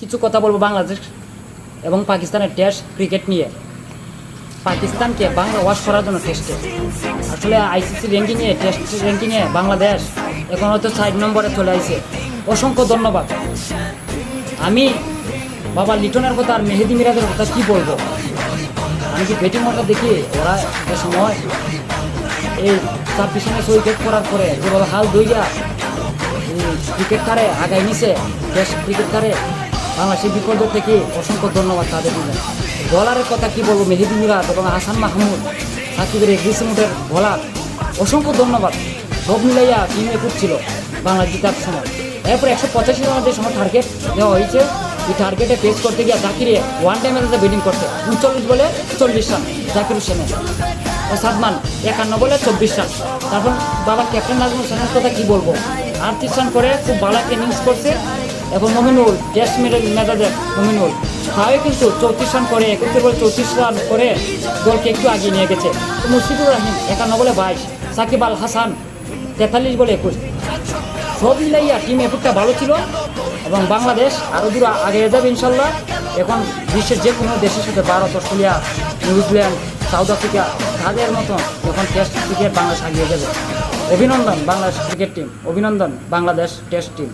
কিছু কথা বলব বাংলাদেশ এবং পাকিস্তানের টেস্ট ক্রিকেট নিয়ে। পাকিস্তানকে বাংলা ওয়াশ করার জন্য টেস্টে আসলে আইসিসি র্যাঙ্কিংয়ে টেস্ট র্যাঙ্কিংয়ে বাংলাদেশ এখন হয়তো সাইড নম্বরে চলে আসছে অসংখ্য ধন্যবাদ। আমি বাবা লিটনের কথা আর মেহেদি মিরাজের কথা কি বলব? আমি কি ব্যাটিং অর্ডার দেখি ওরা একটা সময় এই তার পিছনে উইকেট করার পরে যেভাবে হাল দইয়া ক্রিকেট কারে আগায় নিছে টেস্ট ক্রিকেট কারে বাংলাদেশের বিপর্যয় থেকে অসংখ্য ধন্যবাদ তাদের দিলে বলারের কথা কি বলব, মেহেদি মিরাজ এবং হাসান মাহমুদ, সাকিবের এগ্রিসিমুটের বলার অসংখ্য ধন্যবাদ। সব মিলাইয়া টিমে ছিল বাংলা জিতার সময়। এরপর একশো পঁচাশি রানের যে সময় টার্গেট দেওয়া হয়েছে, এই টার্গেটে ফেস করতে গিয়ে জাকিরে ওয়ান টাইমে ব্যাটিং করছে, উনচল্লিশ বলে চল্লিশ রান জাকির হোসেনের। ও সাদমান একান্ন বলে চব্বিশ রান। তারপর বাবা ক্যাপ্টেন নাজমুল হোসেনের কথা কী বলব, আটত্রিশ রান করে খুব একটা ইনিংস করছে। এবং মমিনুল টেস্ট মেজাজের মমিনুল। তাও কিন্তু চৌত্রিশ রান করে একত্রিশ বলে চৌত্রিশ রান করে দলকে একটু আগিয়ে নিয়ে গেছে। মুশফিকুর রাহিম, একান্ন বলে বাইশ, সাকিব আল হাসান তেতাল্লিশ বলে একুশ। সব মিলাইয়া টিম এফেক্টটা ভালো ছিল এবং বাংলাদেশ আরও দূর আগে যাবে ইনশাল্লাহ। এখন বিশ্বের যে কোনো দেশের সাথে Bharat, Australia, New Zealand, South Africa, তাদের মতন এখন টেস্ট ক্রিকেট বাংলাদেশ আগিয়ে যাবে। অভিনন্দন বাংলাদেশ ক্রিকেট টিম অভিনন্দন বাংলাদেশ টেস্ট টিম